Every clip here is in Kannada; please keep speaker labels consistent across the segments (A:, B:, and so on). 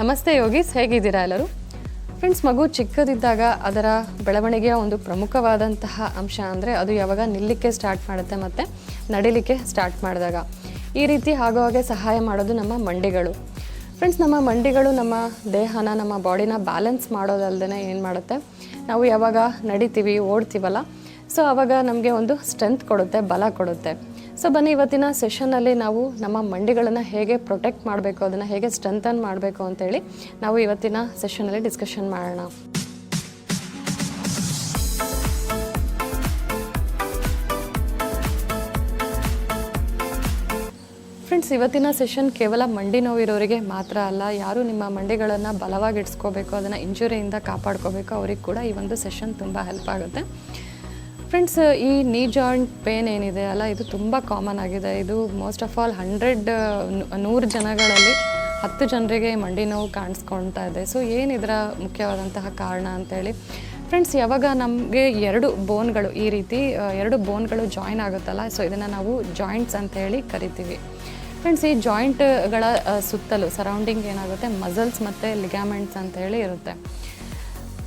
A: ನಮಸ್ತೆ ಯೋಗೀಸ್, ಹೇಗಿದ್ದೀರಾ ಎಲ್ಲರೂ? ಫ್ರೆಂಡ್ಸ್, ಮಗು ಚಿಕ್ಕದಿದ್ದಾಗ ಅದರ ಬೆಳವಣಿಗೆಯ ಒಂದು ಪ್ರಮುಖವಾದಂತಹ ಅಂಶ ಅಂದರೆ ಅದು ಯಾವಾಗ ನಿಲ್ಲಕ್ಕೆ ಸ್ಟಾರ್ಟ್ ಮಾಡುತ್ತೆ ಮತ್ತು ನಡಿಲಿಕ್ಕೆ ಸ್ಟಾರ್ಟ್ ಮಾಡಿದಾಗ. ಈ ರೀತಿ ಆಗುವಾಗೆ ಸಹಾಯ ಮಾಡೋದು ನಮ್ಮ ಮಂಡಿಗಳು. ಫ್ರೆಂಡ್ಸ್, ನಮ್ಮ ಮಂಡಿಗಳು ನಮ್ಮ ದೇಹನ, ನಮ್ಮ ಬಾಡಿನ ಬ್ಯಾಲೆನ್ಸ್ ಮಾಡೋದಲ್ಲದೆ ಏನು ಮಾಡುತ್ತೆ? ನಾವು ಯಾವಾಗ ನಡಿತೀವಿ, ಓಡ್ತೀವಲ್ಲ, ಸೊ ಆವಾಗ ನಮಗೆ ಒಂದು ಸ್ಟ್ರೆಂತ್ ಕೊಡುತ್ತೆ, ಬಲ ಕೊಡುತ್ತೆ. ಸೊ ಬನ್ನಿ, ಇವತ್ತಿನ ಸೆಷನ್ನಲ್ಲಿ ನಾವು ನಮ್ಮ ಮಂಡಿಗಳನ್ನು ಹೇಗೆ ಪ್ರೊಟೆಕ್ಟ್ ಮಾಡಬೇಕು, ಅದನ್ನು ಹೇಗೆ ಸ್ಟ್ರೆಂಥನ್ ಮಾಡಬೇಕು ಅಂತೇಳಿ ನಾವು ಇವತ್ತಿನ ಸೆಷನಲ್ಲಿ ಡಿಸ್ಕಷನ್ ಮಾಡೋಣ. ಫ್ರೆಂಡ್ಸ್ ಇವತ್ತಿನ ಸೆಷನ್ ಕೇವಲ ಮಂಡಿ ನೋವಿರೋರಿಗೆ ಮಾತ್ರ ಅಲ್ಲ, ಯಾರು ನಿಮ್ಮ ಮಂಡಿಗಳನ್ನು ಬಲವಾಗಿ ಇಡ್ಸ್ಕೋಬೇಕು, ಅದನ್ನು ಇಂಜುರಿಯಿಂದ ಕಾಪಾಡ್ಕೋಬೇಕು, ಅವ್ರಿಗೆ ಕೂಡ ಈ ಒಂದು ಸೆಷನ್ ತುಂಬ ಹೆಲ್ಪ್ ಆಗುತ್ತೆ. ಫ್ರೆಂಡ್ಸ್ ಈ ನೀ ಜಾಯಿಂಟ್ ಪೇನ್ ಏನಿದೆ ಅಲ್ಲ, ಇದು ತುಂಬ ಕಾಮನ್ ಆಗಿದೆ. ಇದು ಮೋಸ್ಟ್ ಆಫ್ ಆಲ್ ಹಂಡ್ರೆಡ್ ನೂರು ಜನಗಳಲ್ಲಿ ಹತ್ತು ಜನರಿಗೆ ಮಂಡಿ ನೋವು ಕಾಣಿಸ್ಕೊಳ್ತಾ ಇದೆ. ಸೊ ಏನಿದರ ಮುಖ್ಯವಾದಂತಹ ಕಾರಣ ಅಂತೇಳಿ. ಫ್ರೆಂಡ್ಸ್ ಯಾವಾಗ ನಮಗೆ ಎರಡು ಬೋನ್ಗಳು ಈ ರೀತಿ ಎರಡು ಬೋನ್ಗಳು ಜಾಯಿನ್ ಆಗುತ್ತಲ್ಲ ಸೊ ಇದನ್ನು ನಾವು ಜಾಯಿಂಟ್ಸ್ ಅಂತ ಹೇಳಿ ಕರಿತೀವಿ. ಫ್ರೆಂಡ್ಸ್ ಈ ಜಾಯಿಂಟ್ಗಳ ಸುತ್ತಲೂ ಸರೌಂಡಿಂಗ್ ಏನಾಗುತ್ತೆ ಮಸಲ್ಸ್ ಮತ್ತು ಲಿಗಾಮೆಂಟ್ಸ್ ಅಂತ ಹೇಳಿ ಇರುತ್ತೆ.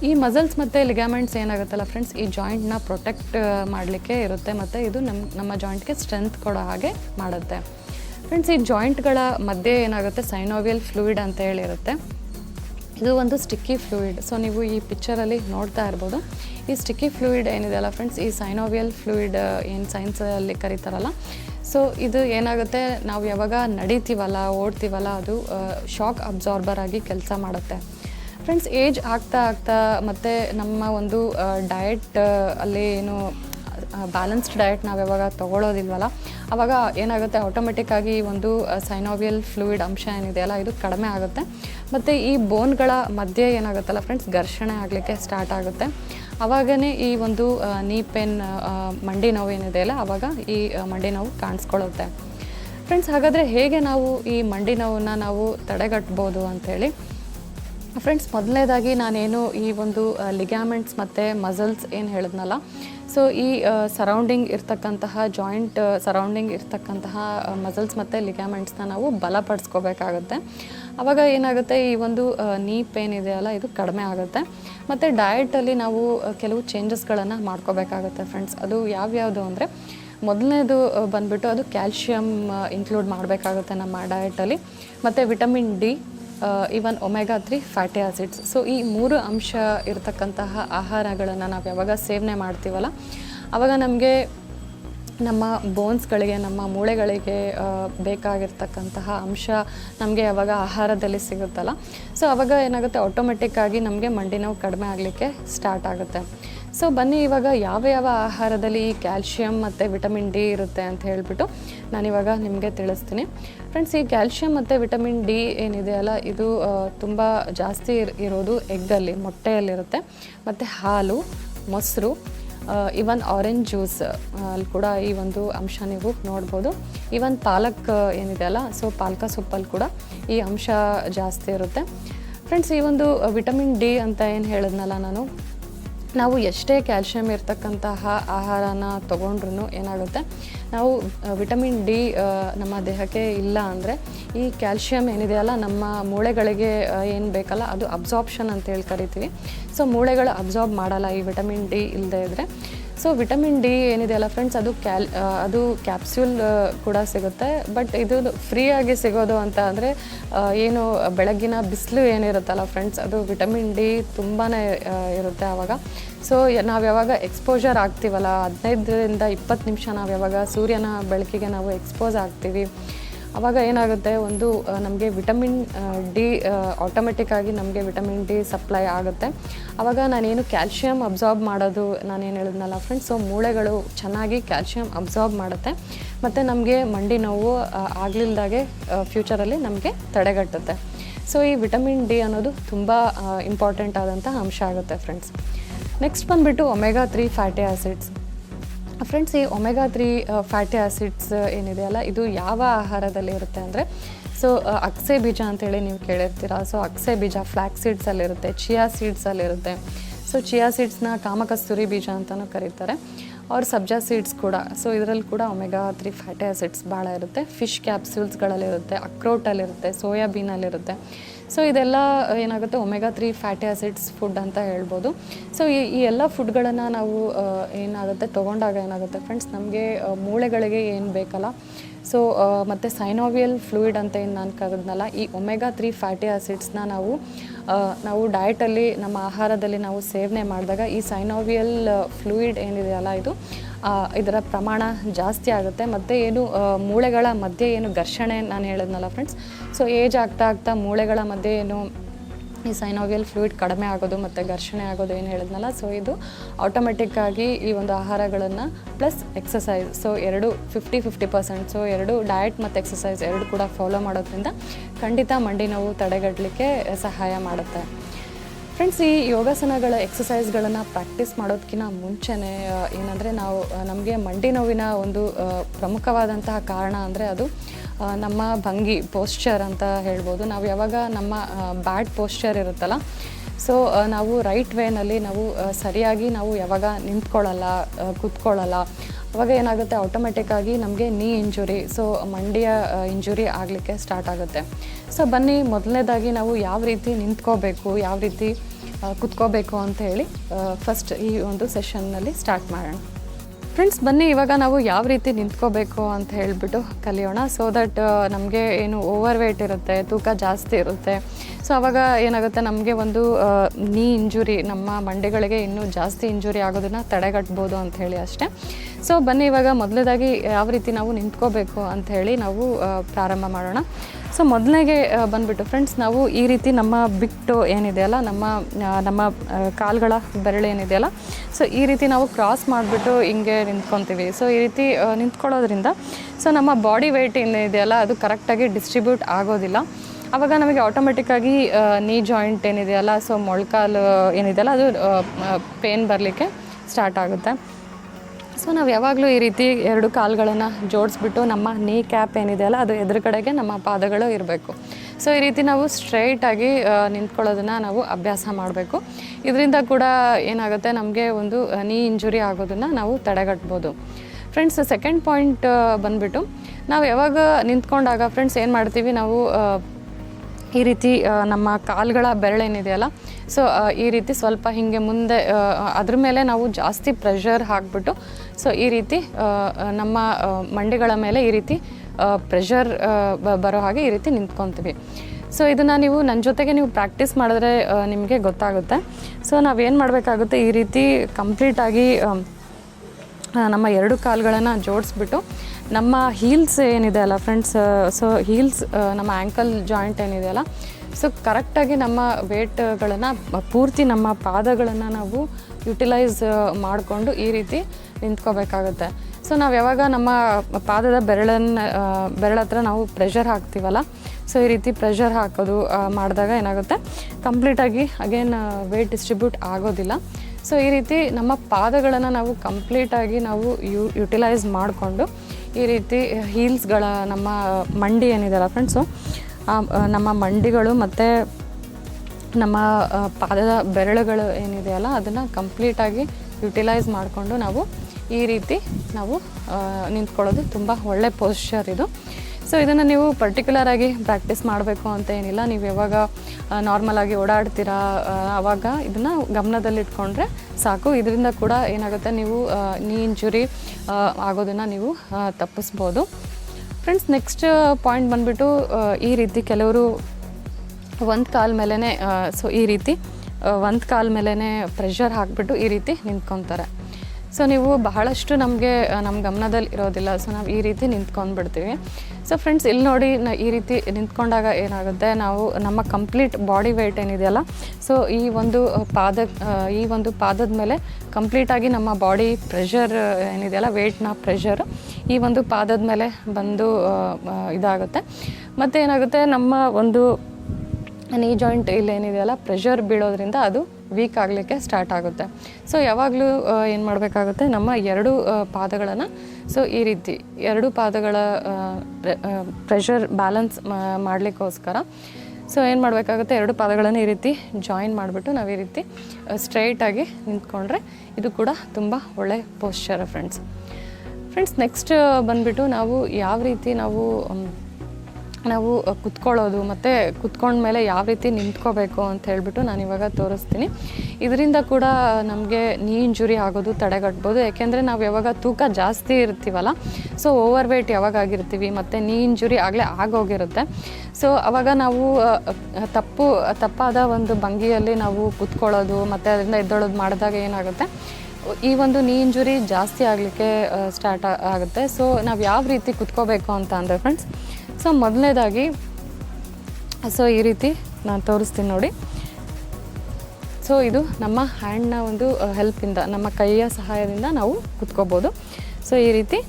A: ಈ ಮಸಲ್ಸ್ ಮತ್ತು ಲಿಗಾಮೆಂಟ್ಸ್ ಏನಾಗುತ್ತಲ್ಲ ಫ್ರೆಂಡ್ಸ್, ಈ ಜಾಯಿಂಟ್ನ ಪ್ರೊಟೆಕ್ಟ್ ಮಾಡಲಿಕ್ಕೆ ಇರುತ್ತೆ ಮತ್ತು ಇದು ನಮ್ಮ ನಮ್ಮ ಜಾಯಿಂಟ್ಗೆ ಸ್ಟ್ರೆಂತ್ ಕೊಡೋ ಹಾಗೆ ಮಾಡುತ್ತೆ. ಫ್ರೆಂಡ್ಸ್, ಈ ಜಾಯಿಂಟ್ಗಳ ಮಧ್ಯೆ ಏನಾಗುತ್ತೆ? ಸೈನೋವಿಯಲ್ ಫ್ಲೂಯಿಡ್ ಅಂತ ಹೇಳಿರುತ್ತೆ ಇದು ಒಂದು ಸ್ಟಿಕ್ಕಿ ಫ್ಲೂಯಿಡ್ ಸೊ ನೀವು ಈ ಪಿಕ್ಚರಲ್ಲಿ ನೋಡ್ತಾ ಇರ್ಬೋದು. ಈ ಸ್ಟಿಕ್ಕಿ ಫ್ಲೂಯಿಡ್ ಏನಿದೆಯಲ್ಲ ಫ್ರೆಂಡ್ಸ್, ಈ ಸೈನೋವಿಯಲ್ ಫ್ಲೂಯಿಡ್ ಏನು ಸೈನ್ಸಲ್ಲಿ ಕರೀತಾರಲ್ಲ. ಸೊ ಇದು ಏನಾಗುತ್ತೆ? ನಾವು ಯಾವಾಗ ನಡೀತೀವಲ್ಲ, ಓಡ್ತೀವಲ್ಲ, ಅದು ಶಾಕ್ ಅಬ್ಸಾರ್ಬರ್ ಆಗಿ ಕೆಲಸ ಮಾಡುತ್ತೆ. ಫ್ರೆಂಡ್ಸ್ ಏಜ್ ಆಗ್ತಾ ಆಗ್ತಾ ಮತ್ತು ನಮ್ಮ ಒಂದು ಡಯಟ್ ಅಲ್ಲಿ ಏನು ಬ್ಯಾಲೆನ್ಸ್ಡ್ ಡಯಟ್ ನಾವು ಯಾವಾಗ ತೊಗೊಳ್ಳೋದಿಲ್ವಲ್ಲ ಆವಾಗ ಏನಾಗುತ್ತೆ ಆಟೋಮೆಟಿಕ್ಕಾಗಿ ಒಂದು ಸೈನೋವಿಯಲ್ ಫ್ಲೂಯಿಡ್ ಅಂಶ ಏನಿದೆಯಲ್ಲ ಇದು ಕಡಿಮೆ ಆಗುತ್ತೆ. ಮತ್ತು ಈ ಬೋನ್ಗಳ ಮಧ್ಯೆ ಏನಾಗುತ್ತಲ್ಲ ಫ್ರೆಂಡ್ಸ್ ಘರ್ಷಣೆ ಆಗಲಿಕ್ಕೆ ಸ್ಟಾರ್ಟ್ ಆಗುತ್ತೆ. ಆವಾಗನೇ ಈ ಒಂದು ನೀ ಪೆನ್ ಮಂಡಿ ನೋವು ಏನಿದೆಯಲ್ಲ ಆವಾಗ ಈ ಮಂಡಿ ನೋವು ಕಾಣಿಸ್ಕೊಳ್ಳುತ್ತೆ. ಫ್ರೆಂಡ್ಸ್ ಹಾಗಾದರೆ ಹೇಗೆ ನಾವು ಈ ಮಂಡಿ ನೋವನ್ನು ನಾವು ತಡೆಗಟ್ಬೋದು ಅಂಥೇಳಿ ಫ್ರೆಂಡ್ಸ್ ಮೊದಲನೇದಾಗಿ ನಾನೇನು ಈ ಒಂದು ಲಿಗ್ಯಾಮೆಂಟ್ಸ್ ಮತ್ತು ಮಸಲ್ಸ್ ಏನು ಹೇಳಿದ್ನಲ್ಲ ಸೊ ಈ ಸರೌಂಡಿಂಗ್ ಇರ್ತಕ್ಕಂತಹ ಜಾಯಿಂಟ್ ಸರೌಂಡಿಂಗ್ ಇರ್ತಕ್ಕಂತಹ ಮಸಲ್ಸ್ ಮತ್ತು ಲಿಗ್ಯಾಮೆಂಟ್ಸ್ನ ನಾವು ಬಲಪಡಿಸ್ಕೋಬೇಕಾಗುತ್ತೆ. ಆವಾಗ ಏನಾಗುತ್ತೆ, ಈ ಒಂದು ನೀ ಪೇನ್ ಇದೆಯಲ್ಲ ಇದು ಕಡಿಮೆ ಆಗುತ್ತೆ. ಮತ್ತು ಡಯಟಲ್ಲಿ ನಾವು ಕೆಲವು ಚೇಂಜಸ್ಗಳನ್ನು ಮಾಡ್ಕೋಬೇಕಾಗುತ್ತೆ ಫ್ರೆಂಡ್ಸ್ ಅದು ಯಾವ್ಯಾವುದು ಅಂದರೆ, ಮೊದಲನೇದು ಬಂದ್ಬಿಟ್ಟು ಅದು ಕ್ಯಾಲ್ಶಿಯಮ್ ಇನ್ಕ್ಲೂಡ್ ಮಾಡಬೇಕಾಗುತ್ತೆ ನಮ್ಮ ಡಯಟಲ್ಲಿ ಮತ್ತು vitamin D even omega three fatty acids so ಈ ಮೂರು ಅಂಶ ಇರತಕ್ಕಂತಹ ಆಹಾರಗಳನ್ನು ನಾವು ಯಾವಾಗ ಸೇವನೆ ಮಾಡ್ತೀವಲ್ಲ ಆವಾಗ ನಮಗೆ ನಮ್ಮ ಬೋನ್ಸ್ಗಳಿಗೆ ನಮ್ಮ ಮೂಳೆಗಳಿಗೆ ಬೇಕಾಗಿರ್ತಕ್ಕಂತಹ ಅಂಶ ನಮಗೆ ಯಾವಾಗ ಆಹಾರದಲ್ಲಿ ಸಿಗುತ್ತಲ್ಲ. ಸೊ ಆವಾಗ ಏನಾಗುತ್ತೆ ಆಟೋಮೆಟಿಕ್ಕಾಗಿ ನಮಗೆ ಮಂಡಿ ನೋವು ಕಡಿಮೆ ಆಗಲಿಕ್ಕೆ ಸ್ಟಾರ್ಟ್ ಆಗುತ್ತೆ. ಸೊ ಬನ್ನಿ, ಇವಾಗ ಯಾವ ಯಾವ ಆಹಾರದಲ್ಲಿ ಕ್ಯಾಲ್ಶಿಯಂ ಮತ್ತು ವಿಟಮಿನ್ ಡಿ ಇರುತ್ತೆ ಅಂತ ಹೇಳಿಬಿಟ್ಟು ನಾನಿವಾಗ ನಿಮಗೆ ತಿಳಿಸ್ತೀನಿ. ಫ್ರೆಂಡ್ಸ್ ಈ ಕ್ಯಾಲ್ಶಿಯಂ ಮತ್ತು ವಿಟಮಿನ್ ಡಿ ಏನಿದೆಯಲ್ಲ ಇದು ತುಂಬ ಜಾಸ್ತಿ ಇರ್- ಇರೋದು ಎಗ್ಗಲ್ಲಿ, ಮೊಟ್ಟೆಯಲ್ಲಿರುತ್ತೆ. ಮತ್ತು ಹಾಲು, ಮೊಸರು ಇವನ್ ಆರೆಂಜ್ ಜ್ಯೂಸ್ ಅಲ್ಲಿ ಕೂಡ ಈ ಒಂದು ಅಂಶ ನೀವು ನೋಡ್ಬೋದು. ಇವನ್ ಪಾಲಕ್ ಏನಿದೆ ಏನಿದೆಯಲ್ಲ ಸೊ ಪಾಲಕ ಸೊಪ್ಪಲ್ಲಿ ಕೂಡ ಈ ಅಂಶ ಜಾಸ್ತಿ ಇರುತ್ತೆ. ಫ್ರೆಂಡ್ಸ್ ಈ ಒಂದು ವಿಟಮಿನ್ ಡಿ ಅಂತ ಏನು ಹೇಳಿದ್ನಲ್ಲ ನಾನು? ನಾವು ಎಷ್ಟೇ ಕ್ಯಾಲ್ಶಿಯಂ ಇರ್ತಕ್ಕಂತಹ ಆಹಾರನ ತೊಗೊಂಡ್ರೂ ಏನಾಗುತ್ತೆ? ನಾವು ವಿಟಮಿನ್ ಡಿ ನಮ್ಮ ದೇಹಕ್ಕೆ ಇಲ್ಲ ಅಂದರೆ ಈ ಕ್ಯಾಲ್ಶಿಯಂ ಏನಿದೆಯಲ್ಲ ನಮ್ಮ ಮೂಳೆಗಳಿಗೆ ಏನು ಬೇಕಲ್ಲ, ಅದು ಅಬ್ಸಾರ್ಪ್ಷನ್ ಅಂತೇಳಿ ಕರಿತೀವಿ. ಸೊ, ಮೂಳೆಗಳು ಅಬ್ಸಾರ್ಬ್ ಮಾಡಲ್ಲ, ಈ ವಿಟಮಿನ್ ಡಿ ಇಲ್ಲದೆ ಇದ್ದರೆ ಸೊ ವಿಟಮಿನ್ ಡಿ ಏನಿದೆಯಲ್ಲ ಫ್ರೆಂಡ್ಸ್ ಅದು ಕ್ಯಾಲ್ ಅದು ಕ್ಯಾಪ್ಸ್ಯೂಲ್ ಕೂಡ ಸಿಗುತ್ತೆ. ಬಟ್ ಇದು ಫ್ರೀಯಾಗಿ ಸಿಗೋದು ಅಂತ ಅಂದರೆ ಏನು ಬೆಳಗ್ಗಿನ ಬಿಸಿಲು ಏನಿರುತ್ತಲ್ಲ ಫ್ರೆಂಡ್ಸ್ ಅದು ವಿಟಮಿನ್ ಡಿ ತುಂಬಾ ಇರುತ್ತೆ ಆವಾಗ ಸೊ ನಾವು ಯಾವಾಗ ಎಕ್ಸ್ಪೋಜರ್ ಆಗ್ತೀವಲ್ಲ, ಹದಿನೈದರಿಂದ ಇಪ್ಪತ್ತು ನಿಮಿಷ ನಾವು ಯಾವಾಗ ಸೂರ್ಯನ ಬೆಳಕಿಗೆ ನಾವು ಎಕ್ಸ್ಪೋಸ್ ಆಗ್ತೀವಿ. ಆವಾಗ ಏನಾಗುತ್ತೆ, ಒಂದು ನಮಗೆ ವಿಟಮಿನ್ ಡಿ ಆಟೋಮೆಟಿಕ್ಕಾಗಿ ನಮಗೆ ವಿಟಮಿನ್ ಡಿ ಸಪ್ಲೈ ಆಗುತ್ತೆ. ಆವಾಗ ನಾನೇನು ಕ್ಯಾಲ್ಶಿಯಂ ಅಬ್ಸಾರ್ಬ್ ಮಾಡೋದು, ನಾನೇನು ಹೇಳಿದ್ನಲ್ಲ ಫ್ರೆಂಡ್ಸ್ ಸೊ ಮೂಳೆಗಳು ಚೆನ್ನಾಗಿ ಕ್ಯಾಲ್ಶಿಯಂ ಅಬ್ಸಾರ್ಬ್ ಮಾಡುತ್ತೆ. ಮತ್ತು ನಮಗೆ ಮಂಡಿ ನೋವು ಆಗಲಿಲ್ದಾಗೆ ಫ್ಯೂಚರಲ್ಲಿ ನಮಗೆ ತಡೆಗಟ್ಟುತ್ತೆ. ಸೊ ಈ ವಿಟಮಿನ್ ಡಿ ಅನ್ನೋದು ತುಂಬ ಇಂಪಾರ್ಟೆಂಟ್ ಆದಂಥ ಅಂಶ ಆಗುತ್ತೆ ಫ್ರೆಂಡ್ಸ್ ನೆಕ್ಸ್ಟ್ ಬಂದುಬಿಟ್ಟು omega three fatty acids friends ಈ ಒಮೆಗಾ ತ್ರೀ ಫ್ಯಾಟಿ ಆಸಿಡ್ಸ್ ಏನಿದೆಯಲ್ಲ ಇದು ಯಾವ ಆಹಾರದಲ್ಲಿ ಇರುತ್ತೆ ಅಂದರೆ ಸೊ ಅಕ್ಸೆ ಬೀಜ ಅಂತೇಳಿ ನೀವು ಕೇಳಿರ್ತೀರ. ಸೊ ಅಕ್ಸೆ ಬೀಜ ಫ್ಲ್ಯಾಕ್ ಸೀಡ್ಸಲ್ಲಿರುತ್ತೆ ಚಿಯಾ ಸೀಡ್ಸಲ್ಲಿರುತ್ತೆ ಸೊ ಚಿಯಾ ಸೀಡ್ಸ್ನ ಕಾಮಕಸ್ತೂರಿ ಬೀಜ ಅಂತಲೂ ಕರೀತಾರೆ. ಅವ್ರ ಸಬ್ಜಾ ಸೀಡ್ಸ್ ಕೂಡ. ಸೊ ಇದರಲ್ಲಿ ಕೂಡ ಒಮೆಗಾ ತ್ರೀ ಫ್ಯಾಟಿ ಆಸಿಡ್ಸ್ ಭಾಳ ಇರುತ್ತೆ. ಫಿಶ್ ಕ್ಯಾಪ್ಸ್ಯೂಲ್ಸ್ಗಳಲ್ಲಿರುತ್ತೆ ಅಕ್ರೋಟಲ್ಲಿರುತ್ತೆ ಸೋಯಾಬೀನಲ್ಲಿರುತ್ತೆ ಸೊ ಇದೆಲ್ಲ ಏನಾಗುತ್ತೆ? Omega three fatty acids food ಅಂತ ಹೇಳ್ಬೋದು. ಸೊ ಈ ಎಲ್ಲ ಫುಡ್ಗಳನ್ನು ನಾವು ಏನಾಗುತ್ತೆ? ತೊಗೊಂಡಾಗ ಏನಾಗುತ್ತೆ ಫ್ರೆಂಡ್ಸ್ ನಮಗೆ ಮೂಳೆಗಳಿಗೆ ಏನು ಬೇಕಲ್ಲ? ಸೊ ಮತ್ತು ಸೈನೋವಿಯಲ್ ಫ್ಲೂಯಿಡ್ ಅಂತ ಏನು ನಾನು ಕರೆದ್ನಲ್ಲ, ಈ ಒಮೆಗಾ ತ್ರೀ ಫ್ಯಾಟಿ ಆಸಿಡ್ಸ್ನ ನಾವು ನಾವು ಡಯಟಲ್ಲಿ ನಮ್ಮ ಆಹಾರದಲ್ಲಿ ನಾವು ಸೇವನೆ ಮಾಡಿದಾಗ ಈ ಸೈನೋವಿಯಲ್ ಫ್ಲೂಯಿಡ್ ಏನಿದೆಯಲ್ಲ ಇದು ಇದರ ಪ್ರಮಾಣ ಜಾಸ್ತಿ ಆಗುತ್ತೆ. ಮತ್ತು ಏನು ಮೂಳೆಗಳ ಮಧ್ಯೆ ಏನು ಘರ್ಷಣೆ ನಾನು ಹೇಳಿದ್ನಲ್ಲ ಫ್ರೆಂಡ್ಸ್ ಸೊ ಏಜ್ ಆಗ್ತಾ ಆಗ್ತಾ ಮೂಳೆಗಳ ಮಧ್ಯೆ ಏನು ಈ ಸೈನೋವಿಯಲ್ ಫ್ಲೂಯಿಡ್ ಕಡಿಮೆ ಆಗೋದು ಮತ್ತು ಘರ್ಷಣೆ ಆಗೋದು ಏನು ಹೇಳಿದ್ನಲ್ಲ? ಸೊ ಇದು ಆಟೋಮೆಟಿಕ್ಕಾಗಿ ಈ ಒಂದು ಆಹಾರಗಳನ್ನು ಪ್ಲಸ್ ಎಕ್ಸಸೈಸ್ ಸೊ ಎರಡು ಫಿಫ್ಟಿ ಫಿಫ್ಟಿ ಪರ್ಸೆಂಟ್ ಸೊ ಎರಡು ಡಯಟ್ ಮತ್ತು ಎಕ್ಸಸೈಸ್ ಎರಡು ಕೂಡ ಫಾಲೋ ಮಾಡೋದ್ರಿಂದ ಖಂಡಿತ ಮಂಡಿ ನೋವು ತಡೆಗಟ್ಟಲಿಕ್ಕೆ ಸಹಾಯ ಮಾಡುತ್ತೆ. ಫ್ರೆಂಡ್ಸ್ ಈ ಯೋಗಾಸನಗಳ ಎಕ್ಸಸೈಸ್ಗಳನ್ನು ಪ್ರಾಕ್ಟೀಸ್ ಮಾಡೋದಕ್ಕಿಂತ ಮುಂಚೆನೇ ಏನಂದರೆ ನಾವು ನಮಗೆ ಮಂಡಿ ನೋವಿನ ಒಂದು ಪ್ರಮುಖವಾದಂತಹ ಕಾರಣ ಅಂದರೆ ಅದು ನಮ್ಮ ಭಂಗಿ ಪೋಸ್ಚರ್ ಅಂತ ಹೇಳ್ಬೋದು. ನಾವು ಯಾವಾಗ ನಮ್ಮ ಬ್ಯಾಡ್ ಪೋಸ್ಚರ್ ಇರುತ್ತಲ್ಲ ಸೊ ನಾವು ರೈಟ್ ವೇನಲ್ಲಿ ನಾವು ಸರಿಯಾಗಿ ನಾವು ಯಾವಾಗ ನಿಂತ್ಕೊಳ್ಳಲ್ಲ ಕೂತ್ಕೊಳ್ಳಲ್ಲ, ಅವಾಗ ಏನಾಗುತ್ತೆ ಆಟೋಮೆಟಿಕ್ಕಾಗಿ ನಮಗೆ ನೀ ಇಂಜುರಿ ಸೊ ಮಂಡಿಯ ಇಂಜುರಿ ಆಗಲಿಕ್ಕೆ ಸ್ಟಾರ್ಟ್ ಆಗುತ್ತೆ. ಸೊ ಬನ್ನಿ, ಮೊದಲನೇದಾಗಿ ನಾವು ಯಾವ ರೀತಿ ನಿಂತ್ಕೋಬೇಕು, ಯಾವ ರೀತಿ ಕುತ್ಕೋಬೇಕು ಅಂತ ಹೇಳಿ ಫಸ್ಟ್ ಈ ಒಂದು ಸೆಷನ್ನಲ್ಲಿ ಸ್ಟಾರ್ಟ್ ಮಾಡೋಣ. ಫ್ರೆಂಡ್ಸ್ ಬನ್ನಿ, ಇವಾಗ ನಾವು ಯಾವ ರೀತಿ ನಿಂತ್ಕೋಬೇಕು ಅಂತ ಹೇಳಿಬಿಟ್ಟು ಕಲಿಯೋಣ. ಸೊ ದಟ್ ನಮಗೆ ಏನು ಓವರ್ ವೇಟ್ ಇರುತ್ತೆ, ತೂಕ ಜಾಸ್ತಿ ಇರುತ್ತೆ. ಸೊ ಅವಾಗ ಏನಾಗುತ್ತೆ, ನಮಗೆ ಒಂದು ನೀ ಇಂಜುರಿ ನಮ್ಮ ಮಂಡಿಗಳಿಗೆ ಇನ್ನೂ ಜಾಸ್ತಿ ಇಂಜುರಿ ಆಗೋದನ್ನು ತಡೆಗಟ್ಬೋದು ಅಂಥೇಳಿ ಅಷ್ಟೇ. ಸೊ ಬನ್ನಿ, ಇವಾಗ ಮೊದಲನೇದಾಗಿ ಯಾವ ರೀತಿ ನಾವು ನಿಂತ್ಕೋಬೇಕು ಅಂತ ಹೇಳಿ ನಾವು ಪ್ರಾರಂಭ ಮಾಡೋಣ. ಸೊ ಮೊದಲನೇಗೆ ಬಂದುಬಿಟ್ಟು ಫ್ರೆಂಡ್ಸ್ ನಾವು ಈ ರೀತಿ ನಮ್ಮ ಬಿಟ್ಟು ಏನಿದೆಯಲ್ಲ ನಮ್ಮ ನಮ್ಮ ಕಾಲುಗಳ ಬೆರಳು ಏನಿದೆಯಲ್ಲ ಸೊ ಈ ರೀತಿ ನಾವು ಕ್ರಾಸ್ ಮಾಡಿಬಿಟ್ಟು ಹಿಂಗೆ ನಿಂತ್ಕೊತೀವಿ. ಸೊ ಈ ರೀತಿ ನಿಂತ್ಕೊಳ್ಳೋದ್ರಿಂದ, ಸೊ ನಮ್ಮ ಬಾಡಿ ವೆಯ್ಟ್ ಏನಿದೆಯಲ್ಲ ಅದು ಕರೆಕ್ಟಾಗಿ ಡಿಸ್ಟ್ರಿಬ್ಯೂಟ್ ಆಗೋದಿಲ್ಲ. ಆವಾಗ ನಮಗೆ ಆಟೋಮೆಟಿಕ್ಕಾಗಿ ನೀ ಜಾಯಿಂಟ್ ಏನಿದೆಯಲ್ಲ ಸೊ ಮೊಳಕಾಲು ಏನಿದೆಯಲ್ಲ ಅದು ಪೇನ್ ಬರಲಿಕ್ಕೆ ಸ್ಟಾರ್ಟ್ ಆಗುತ್ತೆ. ಸೊ ನಾವು ಯಾವಾಗಲೂ ಈ ರೀತಿ ಎರಡು ಕಾಲುಗಳನ್ನು ಜೋಡಿಸ್ಬಿಟ್ಟು ನಮ್ಮ ನೀ ಕ್ಯಾಪ್ ಏನಿದೆಯಲ್ಲ ಅದು ಎದುರುಗಡೆಗೆ ನಮ್ಮ ಪಾದಗಳು ಇರಬೇಕು. ಸೊ ಈ ರೀತಿ ನಾವು ಸ್ಟ್ರೈಟಾಗಿ ನಿಂತ್ಕೊಳ್ಳೋದನ್ನು ನಾವು ಅಭ್ಯಾಸ ಮಾಡಬೇಕು. ಇದರಿಂದ ಕೂಡ ಏನಾಗುತ್ತೆ, ನಮಗೆ ಒಂದು ನೀ ಇಂಜುರಿ ಆಗೋದನ್ನು ನಾವು ತಡೆಗಟ್ಬೋದು. ಫ್ರೆಂಡ್ಸ್ ಸೆಕೆಂಡ್ ಪಾಯಿಂಟ್ ಬಂದುಬಿಟ್ಟು, ನಾವು ಯಾವಾಗ ನಿಂತ್ಕೊಂಡಾಗ ಫ್ರೆಂಡ್ಸ್ ಏನು ಮಾಡ್ತೀವಿ, ನಾವು ಈ ರೀತಿ ನಮ್ಮ ಕಾಲುಗಳ ಬೆರಳೇನಿದೆಯಲ್ಲ ಸೊ ಈ ರೀತಿ ಸ್ವಲ್ಪ ಹೀಗೆ ಮುಂದೆ ಅದ್ರ ಮೇಲೆ ನಾವು ಜಾಸ್ತಿ ಪ್ರೆಷರ್ ಹಾಕ್ಬಿಟ್ಟು ಸೊ ಈ ರೀತಿ ನಮ್ಮ ಮಂಡಿಗಳ ಮೇಲೆ ಈ ರೀತಿ ಪ್ರೆಷರ್ ಬರೋ ಹಾಗೆ ಈ ರೀತಿ ನಿಂತ್ಕೊತೀವಿ. ಸೊ ಇದನ್ನು ನೀವು ನನ್ನ ಜೊತೆಗೆ ನೀವು ಪ್ರಾಕ್ಟೀಸ್ ಮಾಡಿದ್ರೆ ನಿಮಗೆ ಗೊತ್ತಾಗುತ್ತೆ. ಸೊ ನಾವೇನು ಮಾಡಬೇಕಾಗುತ್ತೆ, ಈ ರೀತಿ ಕಂಪ್ಲೀಟಾಗಿ ನಮ್ಮ ಎರಡು ಕಾಲುಗಳನ್ನು ಜೋಡಿಸ್ಬಿಟ್ಟು, ನಮ್ಮ ಹೀಲ್ಸ್ ಏನಿದೆ ಅಲ್ಲ ಫ್ರೆಂಡ್ಸ್ ಸೊ ಹೀಲ್ಸ್ ನಮ್ಮ ಆ್ಯಂಕಲ್ ಜಾಯಿಂಟ್ ಏನಿದೆಯಲ್ಲ ಸೊ ಕರೆಕ್ಟಾಗಿ ನಮ್ಮ ವೇಟ್ಗಳನ್ನು ಪೂರ್ತಿ ನಮ್ಮ ಪಾದಗಳನ್ನು ನಾವು ಯುಟಿಲೈಸ್ ಮಾಡಿಕೊಂಡು ಈ ರೀತಿ ನಿಂತ್ಕೋಬೇಕಾಗುತ್ತೆ. ಸೊ ನಾವು ಯಾವಾಗ ನಮ್ಮ ಪಾದದ ಬೆರಳನ್ನು ಬೆರಳ ಹತ್ರ ನಾವು ಪ್ರೆಷರ್ ಹಾಕ್ತೀವಲ್ಲ ಸೊ ಈ ರೀತಿ ಪ್ರೆಷರ್ ಹಾಕೋದು ಮಾಡಿದಾಗ ಏನಾಗುತ್ತೆ? ಕಂಪ್ಲೀಟಾಗಿ ಅಗೇನ್ ವೇಟ್ ಡಿಸ್ಟ್ರಿಬ್ಯೂಟ್ ಆಗೋದಿಲ್ಲ. ಸೊ ಈ ರೀತಿ ನಮ್ಮ ಪಾದಗಳನ್ನು ನಾವು ಕಂಪ್ಲೀಟಾಗಿ ನಾವು ಯು ಯುಟಿಲೈಸ್ ಮಾಡಿಕೊಂಡು ಈ ರೀತಿ ಹೀಲ್ಸ್ಗಳ ನಮ್ಮ ಮಂಡಿ ಏನಿದೆಯಲ್ಲ ಫ್ರೆಂಡ್ಸು ನಮ್ಮ ಮಂಡಿಗಳು ಮತ್ತು ನಮ್ಮ ಪಾದದ ಬೆರಳುಗಳು ಏನಿದೆಯಲ್ಲ ಅದನ್ನು ಕಂಪ್ಲೀಟಾಗಿ ಯುಟಿಲೈಸ್ ಮಾಡಿಕೊಂಡು ನಾವು ಈ ರೀತಿ ನಾವು ನಿಂತ್ಕೊಳ್ಳೋದು ತುಂಬ ಒಳ್ಳೆ ಪೋಸ್ಚರ್ ಇದು. ಸೊ ಇದನ್ನು ನೀವು ಪರ್ಟಿಕ್ಯುಲರಾಗಿ ಪ್ರಾಕ್ಟೀಸ್ ಮಾಡಬೇಕು ಅಂತ ಏನಿಲ್ಲ. ನೀವು ಯಾವಾಗ ನಾರ್ಮಲ್ ಆಗಿ ಓಡಾಡ್ತೀರಾ ಆವಾಗ ಇದನ್ನು ಗಮನದಲ್ಲಿಟ್ಕೊಂಡ್ರೆ ಸಾಕು. ಇದರಿಂದ ಕೂಡ ಏನಾಗುತ್ತೆ, ನೀವು ನೀ ಇಂಜುರಿ ಆಗೋದನ್ನು ನೀವು ತಪ್ಪಿಸ್ಬೋದು. ಫ್ರೆಂಡ್ಸ್ ನೆಕ್ಸ್ಟ್ ಪಾಯಿಂಟ್ ಬಂದುಬಿಟ್ಟು ಈ ರೀತಿ ಕೆಲವರು ಒಂದು ಕಾಲ ಮೇಲೇ ಸೊ ಈ ರೀತಿ ಒಂದು ಕಾಲ ಮೇಲೇ ಪ್ರೆಷರ್ ಹಾಕಿಬಿಟ್ಟು ಈ ರೀತಿ ನಿಂತ್ಕೊತಾರೆ. ಸೊ ನೀವು ಬಹಳಷ್ಟು ನಮಗೆ ನಮ್ಮ ಗಮನದಲ್ಲಿ ಇರೋದಿಲ್ಲ. ಸೊ ನಾವು ಈ ರೀತಿ ನಿಂತ್ಕೊಂಡ್ಬಿಡ್ತೀವಿ. ಸೊ ಫ್ರೆಂಡ್ಸ್ ಇಲ್ಲಿ ನೋಡಿ, ನ, ಈ ರೀತಿ ನಿಂತ್ಕೊಂಡಾಗ ಏನಾಗುತ್ತೆ? ನಾವು ನಮ್ಮ ಕಂಪ್ಲೀಟ್ ಬಾಡಿ ವೆಯ್ಟ್ ಏನಿದೆಯಲ್ಲ ಸೊ ಈ ಒಂದು ಪಾದ ಈ ಒಂದು ಪಾದದ ಮೇಲೆ ಕಂಪ್ಲೀಟಾಗಿ ನಮ್ಮ ಬಾಡಿ ಪ್ರೆಷರ್ ಏನಿದೆಯಲ್ಲ ವೆಯ್ಟ್ನ ಪ್ರೆಷರ್ ಈ ಒಂದು ಪಾದದ ಮೇಲೆ ಬಂದು ಇದಾಗುತ್ತೆ. ಮತ್ತು ಏನಾಗುತ್ತೆ ನಮ್ಮ ಒಂದು ನೀ ಜಾಯಿಂಟ್ ಇಲ್ಲೇನಿದೆಯಲ್ಲ ಪ್ರೆಷರ್ ಬೀಳೋದ್ರಿಂದ ಅದು ವೀಕ್ ಆಗಲಿಕ್ಕೆ ಸ್ಟಾರ್ಟ್ ಆಗುತ್ತೆ. ಸೊ ಯಾವಾಗಲೂ ಏನು ಮಾಡಬೇಕಾಗುತ್ತೆ, ನಮ್ಮ ಎರಡು ಪಾದಗಳನ್ನು ಸೊ ಈ ರೀತಿ ಎರಡು ಪಾದಗಳ ಪ್ರೆಷರ್ ಬ್ಯಾಲೆನ್ಸ್ ಮಾಡಲಿಕ್ಕೋಸ್ಕರ ಸೊ ಏನು ಮಾಡಬೇಕಾಗುತ್ತೆ, ಎರಡು ಪಾದಗಳನ್ನು ಈ ರೀತಿ ಜಾಯಿನ್ ಮಾಡಿಬಿಟ್ಟು ನಾವು ಈ ರೀತಿ ಸ್ಟ್ರೈಟಾಗಿ ನಿಂತ್ಕೊಂಡ್ರೆ ಇದು ಕೂಡ ತುಂಬ ಒಳ್ಳೆ ಪೋಸ್ಚರ್ ಫ್ರೆಂಡ್ಸ್ ಫ್ರೆಂಡ್ಸ್ ನೆಕ್ಸ್ಟ್ ಬಂದುಬಿಟ್ಟು ನಾವು ಯಾವ ರೀತಿ ನಾವು ನಾವು ಕುತ್ಕೊಳ್ಳೋದು ಮತ್ತು ಕುತ್ಕೊಂಡ್ಮೇಲೆ ಯಾವ ರೀತಿ ನಿಂತ್ಕೋಬೇಕು ಅಂತ ಹೇಳಿಬಿಟ್ಟು ನಾನು ಇವಾಗ ತೋರಿಸ್ತೀನಿ. ಇದರಿಂದ ಕೂಡ ನಮಗೆ ನೀ ಇಂಜುರಿ ಆಗೋದು, ತಡೆಗಟ್ಬೋದು. ಯಾಕೆಂದರೆ ನಾವು ಯಾವಾಗ ತೂಕ ಜಾಸ್ತಿ ಇರ್ತೀವಲ್ಲ, ಸೊ ಓವರ್ ವೆಯ್ಟ್ ಯಾವಾಗ ಆಗಿರ್ತೀವಿ ಮತ್ತು ನೀ ಇಂಜುರಿ ಆಗಲೇ ಆಗೋಗಿರುತ್ತೆ. ಸೊ ಅವಾಗ ನಾವು ತಪ್ಪು, ತಪ್ಪಾದ ಒಂದು ಭಂಗಿಯಲ್ಲಿ ನಾವು ಕುತ್ಕೊಳ್ಳೋದು ಮತ್ತು ಅದರಿಂದ ಎದ್ದೊಳೋದು ಮಾಡಿದಾಗ ಏನಾಗುತ್ತೆ, ಈ ಒಂದು ನೀ ಇಂಜುರಿ ಜಾಸ್ತಿ ಆಗಲಿಕ್ಕೆ ಸ್ಟಾರ್ಟ್ ಆಗುತ್ತೆ. ಸೊ ನಾವು ಯಾವ ರೀತಿ ಕುತ್ಕೋಬೇಕು ಅಂತ ಅಂದರೆ ಫ್ರೆಂಡ್ಸ್ ಸೊ ಮೊದಲನೇದಾಗಿ, ಸೊ ಈ ರೀತಿ ನಾನು ತೋರಿಸ್ತೀನಿ ನೋಡಿ. ಸೊ ಇದು ನಮ್ಮ ಹ್ಯಾಂಡ್ನ ಒಂದು ಹೆಲ್ಪಿಂದ ನಮ್ಮ ಕೈಯ ಸಹಾಯದಿಂದ ನಾವು ಕುತ್ಕೋಬೋದು. ಸೊ ಈ ರೀತಿ,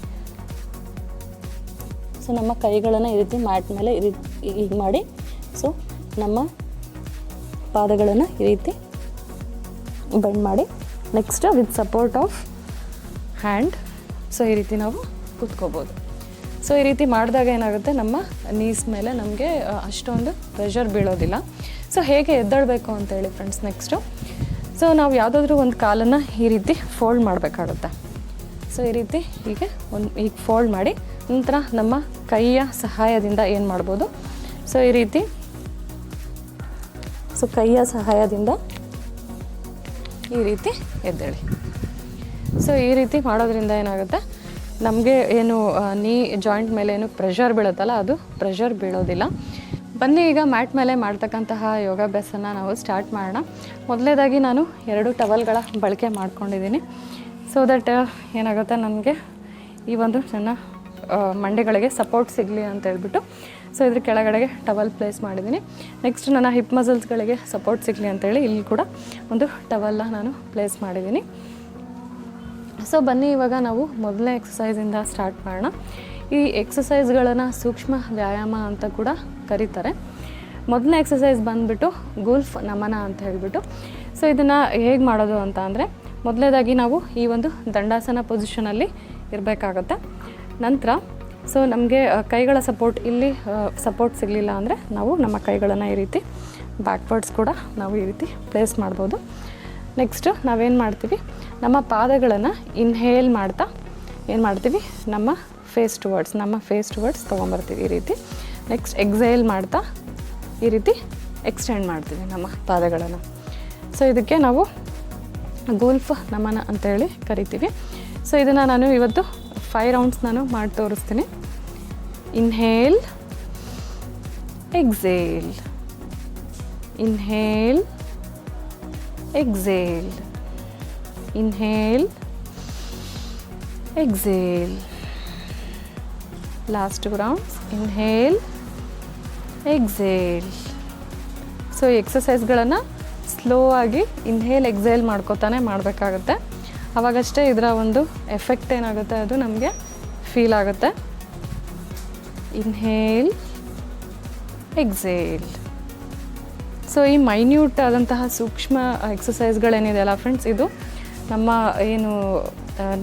A: ಸೊ ನಮ್ಮ ಕೈಗಳನ್ನು ಈ ರೀತಿ ಮ್ಯಾಟ್ ಮೇಲೆ ಈ ರೀತಿ ಹೀಗೆ ಮಾಡಿ, ಸೊ ನಮ್ಮ ಪಾದಗಳನ್ನು ಈ ರೀತಿ ಬೆಂಡ್ ಮಾಡಿ next with support of hand so ಈ ರೀತಿ ನಾವು ಕುತ್ಕೋಬೋದು. ಸೊ ಈ ರೀತಿ ಮಾಡಿದಾಗ ಏನಾಗುತ್ತೆ? ನಮ್ಮ ನೀಸ್ ಮೇಲೆ ನಮಗೆ ಅಷ್ಟೊಂದು ಪ್ರೆಷರ್ ಬೀಳೋದಿಲ್ಲ. ಸೊ ಹೇಗೆ ಎದ್ದೇಳಬೇಕು ಅಂತೇಳಿ ಫ್ರೆಂಡ್ಸ್ ನೆಕ್ಸ್ಟು ಸೊ ನಾವು ಯಾವುದಾದ್ರೂ ಒಂದು ಕಾಲನ್ನು ಈ ರೀತಿ ಫೋಲ್ಡ್ ಮಾಡಬೇಕಾಗುತ್ತೆ. ಸೊ ಈ ರೀತಿ ಹೀಗೆ ಒಂದು ಈಗ ಫೋಲ್ಡ್ ಮಾಡಿ ನಂತರ ನಮ್ಮ ಕೈಯ ಸಹಾಯದಿಂದ ಏನು ಮಾಡ್ಬೋದು? ಸೊ ಈ ರೀತಿ. ಸೊ ಕೈಯ ಸಹಾಯದಿಂದ ಈ ರೀತಿ ಎದ್ದೇಳಿ. ಸೊ ಈ ರೀತಿ ಮಾಡೋದ್ರಿಂದ ಏನಾಗುತ್ತೆ? ನಮಗೆ ಏನು ನೀ ಜಾಯಿಂಟ್ ಮೇಲೆ ಏನು ಪ್ರೆಷರ್ ಬೀಳುತ್ತಲ್ಲ, ಅದು ಪ್ರೆಷರ್ ಬೀಳೋದಿಲ್ಲ. ಬನ್ನಿ ಈಗ ಮ್ಯಾಟ್ ಮೇಲೆ ಮಾಡ್ತಕ್ಕಂತಹ ಯೋಗಾಭ್ಯಾಸನ ನಾವು ಸ್ಟಾರ್ಟ್ ಮಾಡೋಣ. ಮೊದಲೇದಾಗಿ ನಾನು ಎರಡು ಟವಲ್ಗಳ ಬಳಕೆ ಮಾಡ್ಕೊಂಡಿದ್ದೀನಿ. ಸೊ ದಟ್ ಏನಾಗುತ್ತೆ ನನಗೆ ಈ ಒಂದು ನನ್ನ ಮಂಡೆಗಳಿಗೆ ಸಪೋರ್ಟ್ ಸಿಗಲಿ ಅಂತ ಹೇಳ್ಬಿಟ್ಟು ಸೊ ಇದ್ರ ಕೆಳಗಡೆಗೆ ಟವಲ್ ಪ್ಲೇಸ್ ಮಾಡಿದ್ದೀನಿ. ನೆಕ್ಸ್ಟ್ ನನ್ನ ಹಿಪ್ ಮಸಲ್ಸ್ಗಳಿಗೆ ಸಪೋರ್ಟ್ ಸಿಗಲಿ ಅಂತೇಳಿ ಇಲ್ಲಿ ಕೂಡ ಒಂದು ಟವಲ್ನ ನಾನು ಪ್ಲೇಸ್ ಮಾಡಿದ್ದೀನಿ. ಸೊ ಬನ್ನಿ, ಇವಾಗ ನಾವು ಮೊದಲನೇ ಎಕ್ಸಸೈಸಿಂದ ಸ್ಟಾರ್ಟ್ ಮಾಡೋಣ. ಈ ಎಕ್ಸಸೈಸ್ಗಳನ್ನು ಸೂಕ್ಷ್ಮ ವ್ಯಾಯಾಮ ಅಂತ ಕೂಡ ಕರೀತಾರೆ. ಮೊದಲನೇ ಎಕ್ಸಸೈಸ್ ಬಂದುಬಿಟ್ಟು ಗುಲ್ಫ್ ನಮನ ಅಂತ ಹೇಳಿಬಿಟ್ಟು. ಸೊ ಇದನ್ನು ಹೇಗೆ ಮಾಡೋದು ಅಂತ ಅಂದರೆ, ಮೊದಲನೇದಾಗಿ ನಾವು ಈ ಒಂದು ದಂಡಾಸನ ಪೊಸಿಷನಲ್ಲಿ ಇರಬೇಕಾಗತ್ತೆ. ನಂತರ ಸೊ ನಮಗೆ ಕೈಗಳ ಸಪೋರ್ಟ್ ಇಲ್ಲಿ ಸಪೋರ್ಟ್ ಸಿಗಲಿಲ್ಲ ಅಂದರೆ ನಾವು ನಮ್ಮ ಕೈಗಳನ್ನು ಈ ರೀತಿ ಬ್ಯಾಕ್ವರ್ಡ್ಸ್ ಕೂಡ ನಾವು ಈ ರೀತಿ ಪ್ಲೇಸ್ ಮಾಡ್ಬೋದು. ನೆಕ್ಸ್ಟು ನಾವೇನು ಮಾಡ್ತೀವಿ? ನಮ್ಮ ಪಾದಗಳನ್ನು ಇನ್ಹೇಲ್ ಮಾಡ್ತಾ ಏನು ಮಾಡ್ತೀವಿ? ನಮ್ಮ ಫೇಸ್ ಟುವರ್ಡ್ಸ್ ನಮ್ಮ ಫೇಸ್ ಟುವರ್ಡ್ಸ್ ತೊಗೊಂಬರ್ತೀವಿ ಈ ರೀತಿ. ನೆಕ್ಸ್ಟ್ ಎಕ್ಸೈಲ್ ಮಾಡ್ತಾ ಈ ರೀತಿ ಎಕ್ಸ್ಟೆಂಡ್ ಮಾಡ್ತೀವಿ ನಮ್ಮ ಪಾದಗಳನ್ನು. ಸೊ ಇದಕ್ಕೆ ನಾವು ಗೋಲ್ಫ್ ನಮನ ಅಂತೇಳಿ ಕರಿತೀವಿ. ಸೊ ಇದನ್ನು ನಾನು ಇವತ್ತು ಫೈವ್ ರೌಂಡ್ಸ್ ನಾನು ಮಾಡಿ ತೋರಿಸ್ತೀನಿ. Inhale exhale inhale exhale. Inhale. Exhale last two inhale inhale. Exhale. So ಎಕ್ಸಸೈಸ್ಗಳನ್ನು slow ಆಗಿ ಇನ್ಹೇಲ್ ಎಕ್ಸೇಲ್ ಮಾಡ್ಕೋತಾನೆ ಮಾಡಬೇಕಾಗತ್ತೆ. ಅವಾಗಷ್ಟೇ ಇದರ ಒಂದು ಎಫೆಕ್ಟ್ ಏನಾಗುತ್ತೆ ಅದು ನಮಗೆ ಫೀಲ್ ಆಗುತ್ತೆ. ಇನ್ಹೇಲ್ ಎಕ್ಸೇಲ್ ಸೊ ಈ ಮೈನ್ಯೂಟ್ ಆದಂತಹ ಸೂಕ್ಷ್ಮ ಎಕ್ಸಸೈಸ್ಗಳೇನಿದೆಯಲ್ಲ ಫ್ರೆಂಡ್ಸ್ ಇದು ನಮ್ಮ ಏನು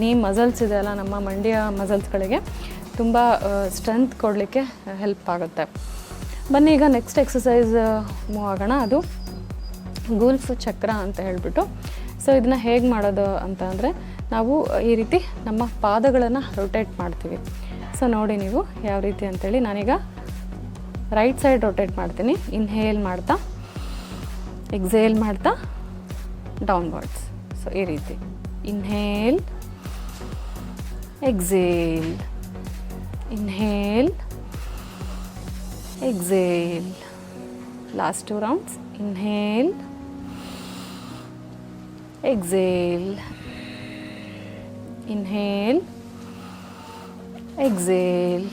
A: ನೀ ಮಸಲ್ಸ್ ಇದೆಯಲ್ಲ, ನಮ್ಮ ಮಂಡ್ಯ ಮಸಲ್ಸ್ಗಳಿಗೆ ತುಂಬ ಸ್ಟ್ರೆಂತ್ ಕೊಡಲಿಕ್ಕೆ ಹೆಲ್ಪ್ ಆಗುತ್ತೆ. ಬನ್ನಿ, ಈಗ ನೆಕ್ಸ್ಟ್ ಎಕ್ಸಸೈಸ್ ಮೂವ್ ಆಗೋಣ. ಅದು ಗೂಲ್ಫ್ ಚಕ್ರ ಅಂತ ಹೇಳಿಬಿಟ್ಟು. ಸೊ ಇದನ್ನ ಹೇಗೆ ಮಾಡೋದು ಅಂತ ಅಂದರೆ, ನಾವು ಈ ರೀತಿ ನಮ್ಮ ಪಾದಗಳನ್ನು ರೊಟೇಟ್ ಮಾಡ್ತೀವಿ. ಸೊ ನೋಡಿ ನೀವು ಯಾವ ರೀತಿ ಅಂತೇಳಿ. ನಾನೀಗ ರೈಟ್ ಸೈಡ್ ರೊಟೇಟ್ ಮಾಡ್ತೀನಿ. ಇನ್ಹೇಲ್ ಮಾಡ್ತಾ ಎಕ್ಸೇಲ್ ಮಾಡ್ತಾ ಡೌನ್ವರ್ಡ್ಸ್ ಸೊ ಈ ರೀತಿ. Inhale exhale inhale exhale last two rounds inhale exhale inhale exhale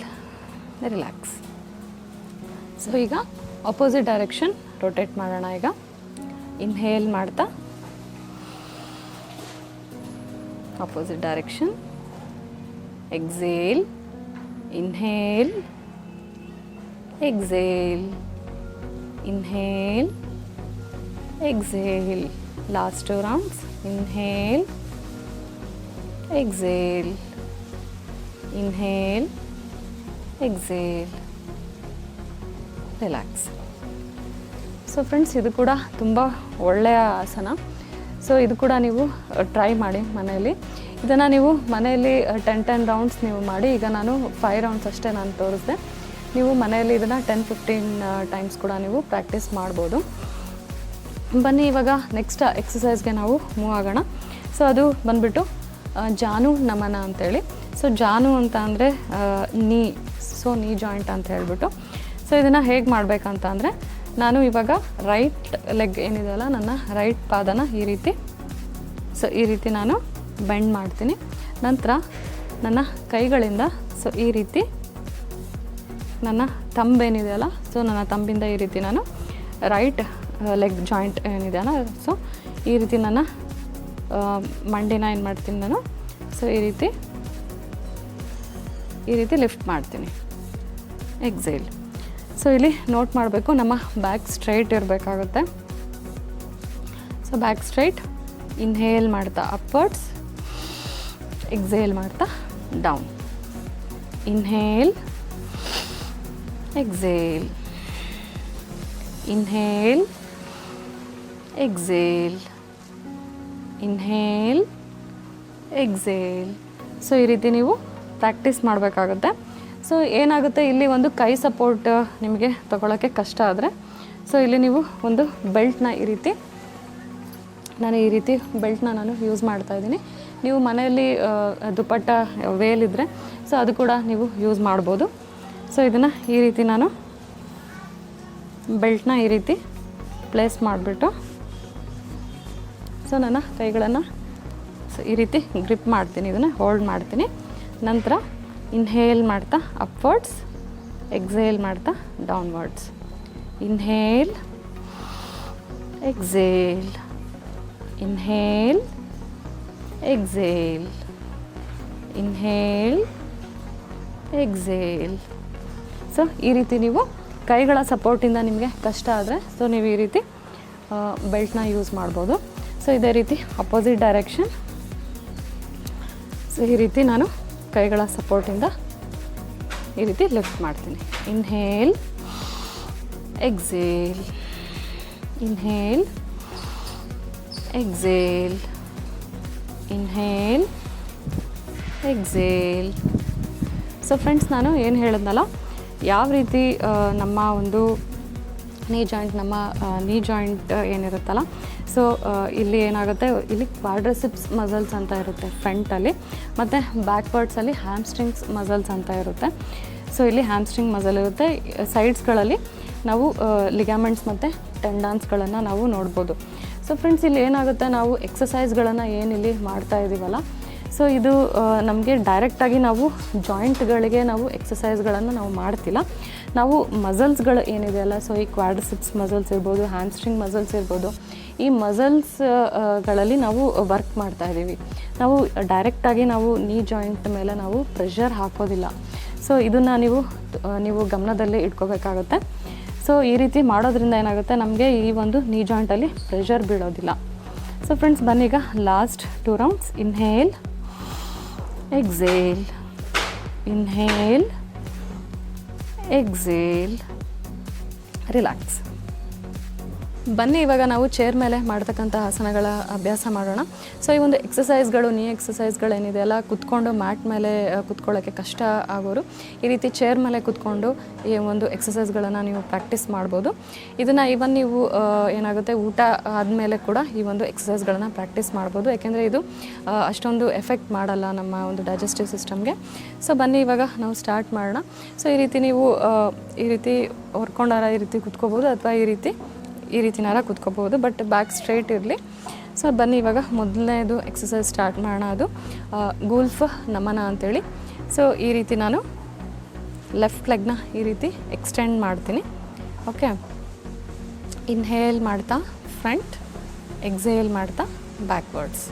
A: relax so ಈಗ ಅಪೋಸಿಟ್ ಡೈರೆಕ್ಷನ್ ರೊಟೇಟ್ ಮಾಡೋಣ ಈಗ. ಇನ್ಹೇಲ್ ಮಾಡ್ತಾ. Opposite direction exhale inhale exhale inhale exhale last two rounds inhale exhale inhale exhale relax so friends ಇದು ಕೂಡ ತುಂಬ ಒಳ್ಳೆಯ ಆಸನ. ಸೊ ಇದು ಕೂಡ ನೀವು ಟ್ರೈ ಮಾಡಿ ಮನೆಯಲ್ಲಿ. ಇದನ್ನು ನೀವು ಮನೆಯಲ್ಲಿ ಟೆನ್ ಟೆನ್ ರೌಂಡ್ಸ್ ನೀವು ಮಾಡಿ, ಈಗ ನಾನು ಫೈವ್ ರೌಂಡ್ಸ್ ಅಷ್ಟೇ ನಾನು ತೋರಿಸಿದೆ. ನೀವು ಮನೆಯಲ್ಲಿ ಇದನ್ನು ಟೆನ್ ಫಿಫ್ಟೀನ್ ಟೈಮ್ಸ್ ಕೂಡ ನೀವು ಪ್ರಾಕ್ಟೀಸ್ ಮಾಡ್ಬೋದು. ಬನ್ನಿ ಇವಾಗ ನೆಕ್ಸ್ಟ್ ಎಕ್ಸಸೈಸ್ಗೆ ನಾವು ಮೂವ್ ಆಗೋಣ. ಸೊ ಅದು ಬಂದುಬಿಟ್ಟು ಜಾನು ನಮನ ಅಂತೇಳಿ. ಸೊ ಜಾನು ಅಂತ ಅಂದರೆ ನೀ. ಸೊ ನೀ ಜಾಯಿಂಟ್ ಅಂತ ಹೇಳ್ಬಿಟ್ಟು. ಸೊ ಇದನ್ನು ಹೇಗೆ ಮಾಡಬೇಕಂತ ಅಂದರೆ ನಾನು ಇವಾಗ ರೈಟ್ ಲೆಗ್ ಏನಿದೆಯಲ್ಲ, ನನ್ನ ರೈಟ್ ಪಾದನ ಈ ರೀತಿ. ಸೊ ಈ ರೀತಿ ನಾನು ಬೆಂಡ್ ಮಾಡ್ತೀನಿ. ನಂತರ ನನ್ನ ಕೈಗಳಿಂದ ಸೊ ಈ ರೀತಿ ನನ್ನ ತಂಬೇನಿದೆಯಲ್ಲ ಸೊ ನನ್ನ ತಂಬಿಂದ ಈ ರೀತಿ ನಾನು ರೈಟ್ ಲೆಗ್ ಜಾಯಿಂಟ್ ಏನಿದೆಯಲ್ಲ ಸೊ ಈ ರೀತಿ ನನ್ನ ಮಂಡಿನ ಏನು ಮಾಡ್ತೀನಿ ನಾನು ಸೊ ಈ ರೀತಿ ಈ ರೀತಿ ಲಿಫ್ಟ್ ಮಾಡ್ತೀನಿ. ಎಕ್ಸೈಲ್ ಸೊ ಇಲ್ಲಿ ನೋಟ್ ಮಾಡಬೇಕು, ನಮ್ಮ ಬ್ಯಾಕ್ ಸ್ಟ್ರೈಟ್ ಇರಬೇಕಾಗುತ್ತೆ. ಸೊ ಬ್ಯಾಕ್ ಸ್ಟ್ರೈಟ್ ಇನ್ಹೇಲ್ ಮಾಡ್ತಾ ಅಪ್ವರ್ಡ್ಸ್ ಎಕ್ಸೇಲ್ ಮಾಡ್ತಾ down inhale exhale inhale exhale inhale exhale so ಈ ರೀತಿ ನೀವು ಪ್ರಾಕ್ಟೀಸ್ ಮಾಡಬೇಕಾಗುತ್ತೆ. ಸೊ ಏನಾಗುತ್ತೆ? ಇಲ್ಲಿ ಒಂದು ಕೈ ಸಪೋರ್ಟ್ ನಿಮಗೆ ತಗೊಳ್ಳೋಕ್ಕೆ ಕಷ್ಟ ಆದರೆ ಸೊ ಇಲ್ಲಿ ನೀವು ಒಂದು ಬೆಲ್ಟ್ನ ಈ ರೀತಿ, ನಾನು ಈ ರೀತಿ ಬೆಲ್ಟ್ನ ನಾನು ಯೂಸ್ ಮಾಡ್ತಾ ಇದ್ದೀನಿ. ನೀವು ಮನೆಯಲ್ಲಿ ದುಪ್ಪಟ್ಟ ವೇಲ್ ಇದ್ದರೆ ಸೊ ಅದು ಕೂಡ ನೀವು ಯೂಸ್ ಮಾಡ್ಬೋದು. ಸೊ ಇದನ್ನು ಈ ರೀತಿ ನಾನು ಬೆಲ್ಟ್ನ ಈ ರೀತಿ ಪ್ಲೇಸ್ ಮಾಡಿಬಿಟ್ಟು ಸೊ ನನ್ನ ಕೈಗಳನ್ನು ಸೊ ಈ ರೀತಿ ಗ್ರಿಪ್ ಮಾಡ್ತೀನಿ, ಇದನ್ನು ಹೋಲ್ಡ್ ಮಾಡ್ತೀನಿ. ನಂತರ ಇನ್ಹೇಲ್ ಮಾಡ್ತಾ ಅಪ್ವರ್ಡ್ಸ್ ಎಕ್ಸೇಲ್ ಮಾಡ್ತಾ downwards inhale exhale inhale exhale inhale exhale so ಈ ರೀತಿ ನೀವು ಕೈಗಳ ಸಪೋರ್ಟಿಂದ ನಿಮಗೆ ಕಷ್ಟ ಆದರೆ ಸೊ ನೀವು ಈ ರೀತಿ ಬೆಲ್ಟ್ನ ಯೂಸ್ ಮಾಡ್ಬೋದು. ಸೊ ಇದೇ ರೀತಿ ಅಪೋಸಿಟ್ ಡೈರೆಕ್ಷನ್ ಸೊ ಈ ರೀತಿ ನಾನು ಕೈಗಳ ಸಪೋರ್ಟಿಂದ ಈ ರೀತಿ ಲಿಫ್ಟ್ ಮಾಡ್ತೀನಿ. Inhale exhale inhale exhale inhale exhale so friends ನಾನು ಏನು ಹೇಳಿದ್ನಲ್ಲ, ಯಾವ ರೀತಿ ನಮ್ಮ ಒಂದು ನೀ ಜಾಯಿಂಟ್ ನಮ್ಮ ನೀ ಜಾಯಿಂಟ್ ಏನಿರುತ್ತಲ್ಲ. ಸೊ ಇಲ್ಲಿ ಏನಾಗುತ್ತೆ, ಇಲ್ಲಿ ಕ್ವಾಡ್ರಸಿಪ್ಸ್ ಮಸಲ್ಸ್ ಅಂತ ಇರುತ್ತೆ ಫ್ರಂಟಲ್ಲಿ ಮತ್ತು ಬ್ಯಾಕ್ವರ್ಡ್ಸಲ್ಲಿ ಹ್ಯಾಮ್ಸ್ಟ್ರಿಂಗ್ಸ್ ಮಸಲ್ಸ್ ಅಂತ ಇರುತ್ತೆ. ಸೊ ಇಲ್ಲಿ ಹ್ಯಾಮ್ಸ್ಟ್ರಿಂಗ್ ಮಸಲ್ ಇರುತ್ತೆ. ಸೈಡ್ಸ್ಗಳಲ್ಲಿ ನಾವು ಲಿಗಾಮೆಂಟ್ಸ್ ಮತ್ತು ಟೆಂಡಾನ್ಸ್ಗಳನ್ನು ನಾವು ನೋಡ್ಬೋದು. ಸೊ ಫ್ರೆಂಡ್ಸ್ ಇಲ್ಲಿ ಏನಾಗುತ್ತೆ, ನಾವು ಎಕ್ಸಸೈಸ್ಗಳನ್ನು ಏನಿಲ್ಲಿ ಮಾಡ್ತಾ ಇದ್ದೀವಲ್ಲ ಸೊ ಇದು ನಮಗೆ ಡೈರೆಕ್ಟಾಗಿ ನಾವು ಜಾಯಿಂಟ್ಗಳಿಗೆ ನಾವು ಎಕ್ಸಸೈಸ್ಗಳನ್ನು ನಾವು ಮಾಡ್ತಿಲ್ಲ. ನಾವು ಮಸಲ್ಸ್ಗಳು ಏನಿದೆಯಲ್ಲ ಸೊ ಈ ಕ್ವಾಡ್ಸಿಪ್ಸ್ ಮಸಲ್ಸ್ ಇರ್ಬೋದು ಹ್ಯಾಂಡ್ಸ್ಟ್ರಿಂಗ್ ಮಸಲ್ಸ್ ಇರ್ಬೋದು, ಈ ಮಸಲ್ಸ್ಗಳಲ್ಲಿ ನಾವು ವರ್ಕ್ ಮಾಡ್ತಾ ಇದ್ದೀವಿ. ನಾವು ಡೈರೆಕ್ಟಾಗಿ ನಾವು ನೀ ಜಾಯಿಂಟ್ ಮೇಲೆ ನಾವು ಪ್ರೆಷರ್ ಹಾಕೋದಿಲ್ಲ. ಸೊ ಇದನ್ನು ನೀವು ನೀವು ಗಮನದಲ್ಲಿ ಇಟ್ಕೋಬೇಕಾಗುತ್ತೆ. ಸೊ ಈ ರೀತಿ ಮಾಡೋದ್ರಿಂದ ಏನಾಗುತ್ತೆ, ನಮಗೆ ಈ ಒಂದು ನೀ ಜಾಯಿಂಟಲ್ಲಿ ಪ್ರೆಷರ್ ಬೀಳೋದಿಲ್ಲ. So friends ಬನ್ನೀಗ last two rounds inhale exhale inhale exhale relax ಬನ್ನಿ, ಇವಾಗ ನಾವು ಚೇರ್ ಮೇಲೆ ಮಾಡ್ತಕ್ಕಂಥ ಆಸನಗಳ ಅಭ್ಯಾಸ ಮಾಡೋಣ. ಸೊ ಈ ಒಂದು ಎಕ್ಸಸೈಸ್ಗಳು ನೀ ಎಕ್ಸಸೈಸ್ಗಳೇನಿದೆ ಎಲ್ಲ ಕುತ್ಕೊಂಡು ಮ್ಯಾಟ್ ಮೇಲೆ ಕುತ್ಕೊಳ್ಳೋಕ್ಕೆ ಕಷ್ಟ ಆಗೋರು, ಈ ರೀತಿ ಚೇರ್ ಮೇಲೆ ಕುತ್ಕೊಂಡು ಈ ಒಂದು ಎಕ್ಸಸೈಸ್ಗಳನ್ನು ನೀವು ಪ್ರಾಕ್ಟೀಸ್ ಮಾಡ್ಬೋದು. ಇದನ್ನು ಇವನ್ ನೀವು ಏನಾಗುತ್ತೆ, ಊಟ ಆದಮೇಲೆ ಕೂಡ ಈ ಒಂದು ಎಕ್ಸಸೈಸ್ಗಳನ್ನು ಪ್ರಾಕ್ಟೀಸ್ ಮಾಡ್ಬೋದು. ಯಾಕೆಂದರೆ ಇದು ಅಷ್ಟೊಂದು ಎಫೆಕ್ಟ್ ಮಾಡಲ್ಲ ನಮ್ಮ ಒಂದು ಡೈಜೆಸ್ಟಿವ್ ಸಿಸ್ಟಮ್ಗೆ ಸೊ ಬನ್ನಿ, ಇವಾಗ ನಾವು ಸ್ಟಾರ್ಟ್ ಮಾಡೋಣ. ಸೊ ಈ ರೀತಿ ನೀವು ಈ ರೀತಿ ಹೊರ್ಕೊಂಡಾರ ಈ ರೀತಿ ಕುತ್ಕೋಬೋದು, ಅಥವಾ ಈ ರೀತಿ ಈ ರೀತಿನಾರ ಕುತ್ಕೋಬೋದು ಬಟ್ ಬ್ಯಾಕ್ ಸ್ಟ್ರೈಟ್ ಇರಲಿ. ಸೊ ಬನ್ನಿ ಇವಾಗ ಮೊದಲನೇದು ಎಕ್ಸಸೈಸ್ ಸ್ಟಾರ್ಟ್ ಮಾಡೋಣ ಅದು. ಗೂಲ್ಫ್ ನಮನ ಅಂತೇಳಿ. ಸೊ ಈ ರೀತಿ ನಾನು ಲೆಫ್ಟ್ ಲೆಗ್ನ ಈ ರೀತಿ ಎಕ್ಸ್ಟೆಂಡ್ ಮಾಡ್ತೀನಿ. ಓಕೆ ಇನ್ಹೇಲ್ ಮಾಡ್ತಾ ಫ್ರಂಟ್ ಎಕ್ಸೇಲ್ ಮಾಡ್ತಾ backwards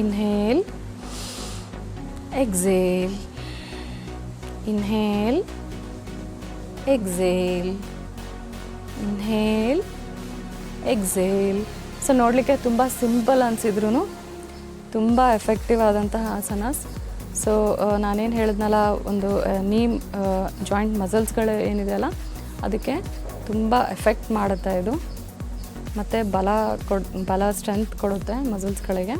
A: inhale exhale inhale exhale inhale exhale so ನೋಡಲಿಕ್ಕೆ ತುಂಬ ಸಿಂಪಲ್ ಅನಿಸಿದ್ರು ತುಂಬ ಎಫೆಕ್ಟಿವ್ ಆದಂತಹ ಆಸನಾಸ್ ಸೊ ನಾನೇನು ಹೇಳಿದ್ನಲ್ಲ, ಒಂದು ನೀಮ್ ಜಾಯಿಂಟ್ ಮಸಲ್ಸ್ಗಳು ಏನಿದೆಯಲ್ಲ ಅದಕ್ಕೆ ತುಂಬ ಎಫೆಕ್ಟ್ ಮಾಡುತ್ತೆ ಇದು. ಮತ್ತು ಬಲ ಕೊಡ್, ಬಲ ಸ್ಟ್ರೆಂತ್ ಕೊಡುತ್ತೆ ಮಸಲ್ಸ್ಗಳಿಗೆ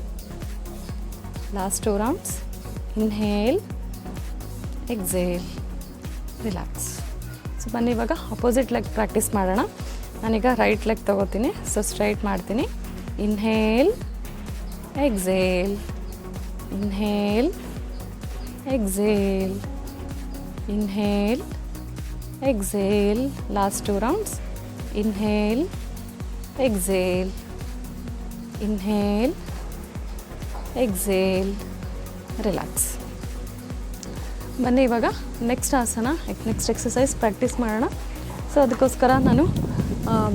A: last two rounds inhale exhale relax so ಬನ್ನಿ, ಇವಾಗ ಅಪೋಸಿಟ್ ಲೆಗ್ ಪ್ರಾಕ್ಟೀಸ್ ಮಾಡೋಣ. ನಾನೀಗ ರೈಟ್ ಲೆಗ್ ತೊಗೋತೀನಿ. ಸೊ ಸ್ಟ್ರೈಟ್ ಮಾಡ್ತೀನಿ. Inhale exhale inhale exhale inhale exhale last two rounds inhale exhale inhale exhale relax ಬನ್ನಿ ಇವಾಗ ನೆಕ್ಸ್ಟ್ ಆಸನ ನೆಕ್ಸ್ಟ್ ಎಕ್ಸಸೈಸ್ ಪ್ರಾಕ್ಟೀಸ್ ಮಾಡೋಣ. ಸೊ ಅದಕ್ಕೋಸ್ಕರ ನಾನು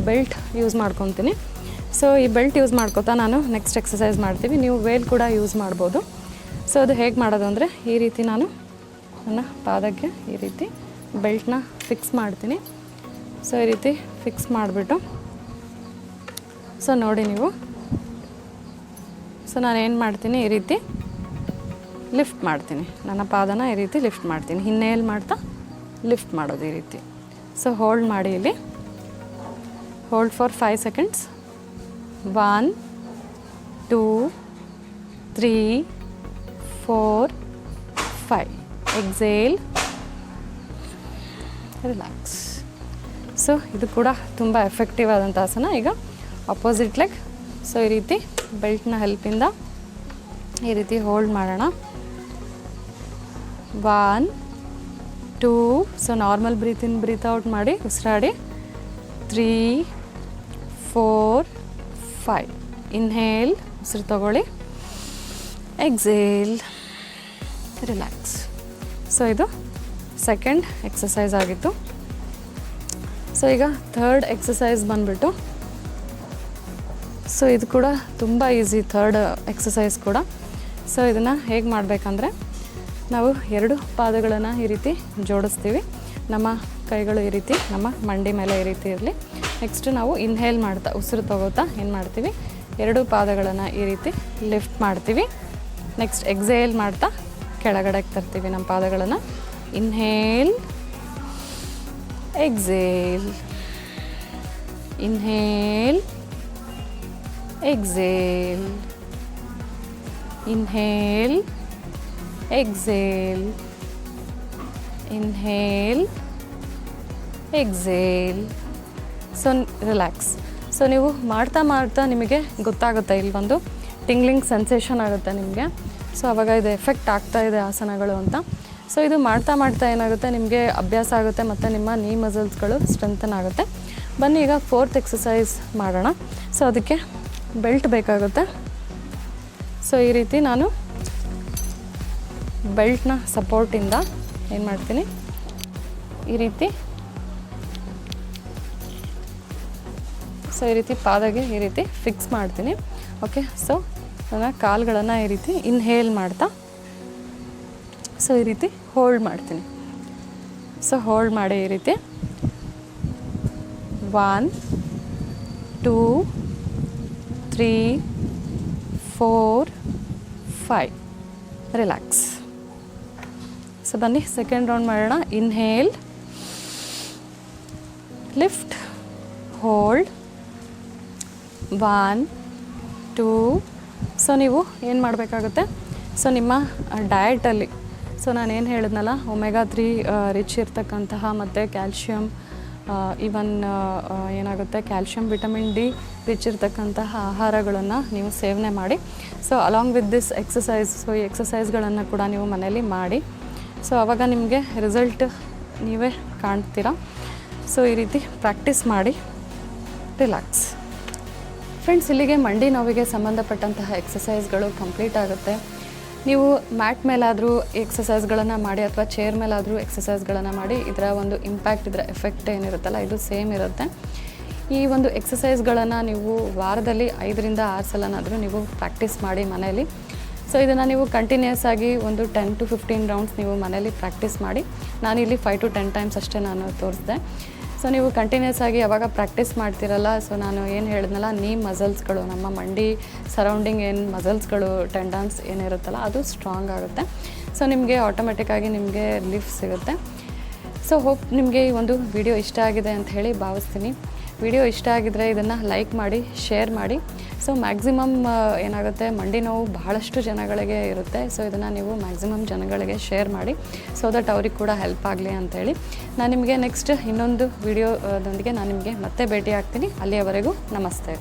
A: ಬೆಲ್ಟ್ ಯೂಸ್ ಮಾಡ್ಕೊತೀನಿ. ಸೊ ಈ ಬೆಲ್ಟ್ ಯೂಸ್ ಮಾಡ್ಕೋತಾ ನಾನು ನೆಕ್ಸ್ಟ್ ಎಕ್ಸಸೈಸ್ ಮಾಡ್ತೀವಿ. ನೀವು ವೇಲ್ ಕೂಡ ಯೂಸ್ ಮಾಡ್ಬೋದು. ಸೊ ಅದು ಹೇಗೆ ಮಾಡೋದು ಅಂದರೆ, ಈ ರೀತಿ ನಾನು ನನ್ನ ಪಾದಕ್ಕೆ ಈ ರೀತಿ ಬೆಲ್ಟ್ನ ಫಿಕ್ಸ್ ಮಾಡ್ತೀನಿ. ಸೊ ಈ ರೀತಿ ಫಿಕ್ಸ್ ಮಾಡಿಬಿಟ್ಟು. ಸೊ ನೋಡಿ ನೀವು. ಸೊ ನಾನು ಏನು ಮಾಡ್ತೀನಿ, ಈ ರೀತಿ ಲಿಫ್ಟ್ ಮಾಡ್ತೀನಿ. ನನ್ನ ಪಾದನ ಈ ರೀತಿ ಲಿಫ್ಟ್ ಮಾಡ್ತೀನಿ. ಹಿನ್ನೆಲ್ ಮಾಡ್ತಾ ಲಿಫ್ಟ್ ಮಾಡೋದು ಈ ರೀತಿ. ಸೊ ಹೋಲ್ಡ್ ಮಾಡಿ ಇಲ್ಲಿ. Hold for five seconds one two three four five exhale relax so ಇದು ಕೂಡ ತುಂಬ ಎಫೆಕ್ಟಿವ್ ಆದಂಥ ಆಸನ. ಈಗ ಅಪೋಸಿಟ್ ಲೆಗ್ ಸೊ ಈ ರೀತಿ ಬೆಲ್ಟ್ನ ಹೆಲ್ಪಿಂದ ಈ ರೀತಿ ಹೋಲ್ಡ್ ಮಾಡೋಣ. One two so normal breathe in breathe out ಮಾಡಿ ಉಸಿರಾಡಿ. ತ್ರೀ ಫೋರ್ ಫೈವ್ ಇನ್ಹೇಲ್ ಉಸಿರು ತಗೊಳ್ಳಿ. ಎಕ್ಸೇಲ್ ರಿಲ್ಯಾಕ್ಸ್ ಸೊ ಇದು ಸೆಕೆಂಡ್ ಎಕ್ಸಸೈಸ್ ಆಗಿತ್ತು. ಸೊ ಈಗ ಥರ್ಡ್ ಎಕ್ಸಸೈಸ್ ಬಂದುಬಿಟ್ಟು. ಸೊ ಇದು ಕೂಡ ತುಂಬ ಈಸಿ ಥರ್ಡ್ ಎಕ್ಸಸೈಸ್ ಕೂಡ. ಸೊ ಇದನ್ನು ಹೇಗೆ ಮಾಡಬೇಕಂದ್ರೆ, ನಾವು ಎರಡು ಪಾದಗಳನ್ನು ಈ ರೀತಿ ಜೋಡಿಸ್ತೀವಿ. ನಮ್ಮ ಕೈಗಳು ಈ ರೀತಿ, ನಮ್ಮ ಮಂಡಿ ಮೇಲೆ ಈ ರೀತಿ ಇರಲಿ. ನೆಕ್ಸ್ಟ್ ನಾವು ಇನ್ಹೇಲ್ ಮಾಡ್ತಾ, ಉಸಿರು ತಗೋತಾ ಏನು ಮಾಡ್ತೀವಿ? ಎರಡು ಪಾದಗಳನ್ನು ಈ ರೀತಿ ಲಿಫ್ಟ್ ಮಾಡ್ತೀವಿ. ನೆಕ್ಸ್ಟ್ ಎಕ್ಸೇಲ್ ಮಾಡ್ತಾ ಕೆಳಗಡೆಗೆ ತರ್ತೀವಿ ನಮ್ಮ ಪಾದಗಳನ್ನು. Inhale exhale inhale exhale inhale exhale inhale exhale. So relax so ನೀವು ಮಾಡ್ತಾ ಮಾಡ್ತಾ ನಿಮಗೆ ಗೊತ್ತಾಗುತ್ತೆ ಇಲ್ಲಿ ಒಂದು ಟಿಂಗ್ಲಿಂಗ್ ಸೆನ್ಸೇಷನ್ ಆಗುತ್ತೆ ನಿಮಗೆ. ಸೊ ಅವಾಗ ಇದು ಎಫೆಕ್ಟ್ ಆಗ್ತಾ ಇದೆ ಆಸನಗಳು ಅಂತ. ಸೊ ಇದು ಮಾಡ್ತಾ ಮಾಡ್ತಾ ಏನಾಗುತ್ತೆ? ನಿಮಗೆ ಅಭ್ಯಾಸ ಆಗುತ್ತೆ ಮತ್ತು ನಿಮ್ಮ ನೀ ಮಸಲ್ಸ್ಗಳು ಸ್ಟ್ರೆಂಥನ್ ಆಗುತ್ತೆ. ಬನ್ನಿ, ಈಗ ಫೋರ್ತ್ ಎಕ್ಸಸೈಸ್ ಮಾಡೋಣ. ಸೊ ಅದಕ್ಕೆ ಬೆಲ್ಟ್ ಬೇಕಾಗುತ್ತೆ. ಸೊ ಈ ರೀತಿ ನಾನು ಬೆಲ್ಟ್ನ ಸಪೋರ್ಟಿಂದ ಏನು ಮಾಡ್ತೀನಿ? ಈ ರೀತಿ ಸೊ ಈ ರೀತಿ ಪಾದಗೆ ಈ ರೀತಿ ಫಿಕ್ಸ್ ಮಾಡ್ತೀನಿ. ಓಕೆ ಸೊ ನನ್ನ ಕಾಲುಗಳನ್ನು ಈ ರೀತಿ ಇನ್ಹೇಲ್ ಮಾಡ್ತಾ ಸೊ ಈ ರೀತಿ ಹೋಲ್ಡ್ ಮಾಡ್ತೀನಿ. ಸೊ ಹೋಲ್ಡ್ ಮಾಡಿ ಈ ರೀತಿ. One two three four five relax so ಬನ್ನಿ ಸೆಕೆಂಡ್ ರೌಂಡ್ ಮಾಡೋಣ. Inhale lift hold one two so ನೀವು ಏನು ಮಾಡಬೇಕಾಗುತ್ತೆ? ಸೊ ನಿಮ್ಮ ಡಯಟಲ್ಲಿ ಸೊ ನಾನು ಏನು ಹೇಳಿದ್ನಲ್ಲ? ಒಮೆಗಾ ತ್ರೀ ರಿಚ್ ಇರ್ತಕ್ಕಂತಹ ಮತ್ತು ಕ್ಯಾಲ್ಶಿಯಮ್ ಈವನ್ ಏನಾಗುತ್ತೆ? ಕ್ಯಾಲ್ಶಿಯಂ ವಿಟಮಿನ್ ಡಿ ರಿಚ್ ಇರ್ತಕ್ಕಂತಹ ಆಹಾರಗಳನ್ನು ನೀವು ಸೇವನೆ ಮಾಡಿ. So along with this exercise so ಈ ಎಕ್ಸಸೈಸ್ಗಳನ್ನು ಕೂಡ ನೀವು ಮನೇಲಿ ಮಾಡಿ. ಸೊ ಆವಾಗ ನಿಮಗೆ ರಿಸಲ್ಟ್ ನೀವೇ ಕಾಣ್ತೀರಾ? ಸೊ ಈ ರೀತಿ ಪ್ರಾಕ್ಟೀಸ್ ಮಾಡಿ ರಿಲ್ಯಾಕ್ಸ್ ಫ್ರೆಂಡ್ಸ್, ಇಲ್ಲಿಗೆ ಮಂಡಿ ನೋವಿಗೆ ಸಂಬಂಧಪಟ್ಟಂತಹ ಎಕ್ಸಸೈಸ್ಗಳು ಕಂಪ್ಲೀಟ್ ಆಗುತ್ತೆ. ನೀವು ಮ್ಯಾಟ್ ಮೇಲಾದರೂ ಎಕ್ಸಸೈಸ್ಗಳನ್ನು ಮಾಡಿ ಅಥವಾ ಚೇರ್ ಮೇಲಾದರೂ ಎಕ್ಸಸೈಸ್ಗಳನ್ನು ಮಾಡಿ, ಇದರ ಒಂದು ಇಂಪ್ಯಾಕ್ಟ್ ಇದರ ಎಫೆಕ್ಟ್ ಏನಿರುತ್ತಲ್ಲ, ಇದು ಸೇಮ್ ಇರುತ್ತೆ. ಈ ಒಂದು ಎಕ್ಸಸೈಸ್ಗಳನ್ನು ನೀವು ವಾರದಲ್ಲಿ ಐದರಿಂದ ಆರು ಸಲನಾದರೂ ನೀವು ಪ್ರಾಕ್ಟೀಸ್ ಮಾಡಿ ಮನೆಯಲ್ಲಿ. ಸೊ ಇದನ್ನು ನೀವು ಕಂಟಿನ್ಯೂಸ್ ಆಗಿ ಒಂದು ಟೆನ್ ಟು ಫಿಫ್ಟೀನ್ ರೌಂಡ್ಸ್ ನೀವು ಮನೇಲಿ ಪ್ರಾಕ್ಟೀಸ್ ಮಾಡಿ. ನಾನಿಲ್ಲಿ ಫೈವ್ ಟು ಟೆನ್ ಟೈಮ್ಸ್ ಅಷ್ಟೇ ನಾನು ತೋರಿಸಿದೆ. ಸೊ ನೀವು ಕಂಟಿನ್ಯೂಸ್ ಆಗಿ ಯಾವಾಗ ಪ್ರಾಕ್ಟೀಸ್ ಮಾಡ್ತಿರಲ್ಲ? ಸೊ ನಾನು ಏನು ಹೇಳಿದ್ನಲ್ಲ ನೀ ಮಸಲ್ಸ್ಗಳು ನಮ್ಮ ಮಂಡಿ ಸರೌಂಡಿಂಗ್ ಏನು ಮಸಲ್ಸ್ಗಳು ಟೆಂಡನ್ಸ್ ಏನಿರುತ್ತಲ್ಲ ಅದು ಸ್ಟ್ರಾಂಗ್ ಆಗುತ್ತೆ. ಸೊ ನಿಮಗೆ ಆಟೋಮೆಟಿಕ್ಕಾಗಿ ನಿಮಗೆ ರಿಲೀಫ್ ಸಿಗುತ್ತೆ. ಸೊ ಹೋಪ್ ನಿಮಗೆ ಈ ಒಂದು ವಿಡಿಯೋ ಇಷ್ಟ ಆಗಿದೆ ಅಂತ ಹೇಳಿ ಭಾವಿಸ್ತೀನಿ. ವಿಡಿಯೋ ಇಷ್ಟ ಆಗಿದ್ರೆ ಇದನ್ನು ಲೈಕ್ ಮಾಡಿ ಶೇರ್ ಮಾಡಿ. ಸೊ ಮ್ಯಾಕ್ಸಿಮಮ್ ಏನಾಗುತ್ತೆ? ಮಂಡಿ ನೋವು ಬಹಳಷ್ಟು ಜನಗಳಿಗೆ ಇರುತ್ತೆ. ಸೊ ಇದನ್ನು ನೀವು ಮ್ಯಾಕ್ಸಿಮಮ್ ಜನಗಳಿಗೆ ಶೇರ್ ಮಾಡಿ ಸೊ ದಟ್ ಅವ್ರಿಗೆ ಕೂಡ ಹೆಲ್ಪ್ ಆಗಲಿ ಅಂತೇಳಿ. ನಾನು ನಿಮಗೆ ನೆಕ್ಸ್ಟ್ ಇನ್ನೊಂದು ವಿಡಿಯೋದೊಂದಿಗೆ ನಾನು ನಿಮಗೆ ಮತ್ತೆ ಭೇಟಿ ಆಗ್ತೀನಿ. ಅಲ್ಲಿಯವರೆಗೂ ನಮಸ್ತೆ.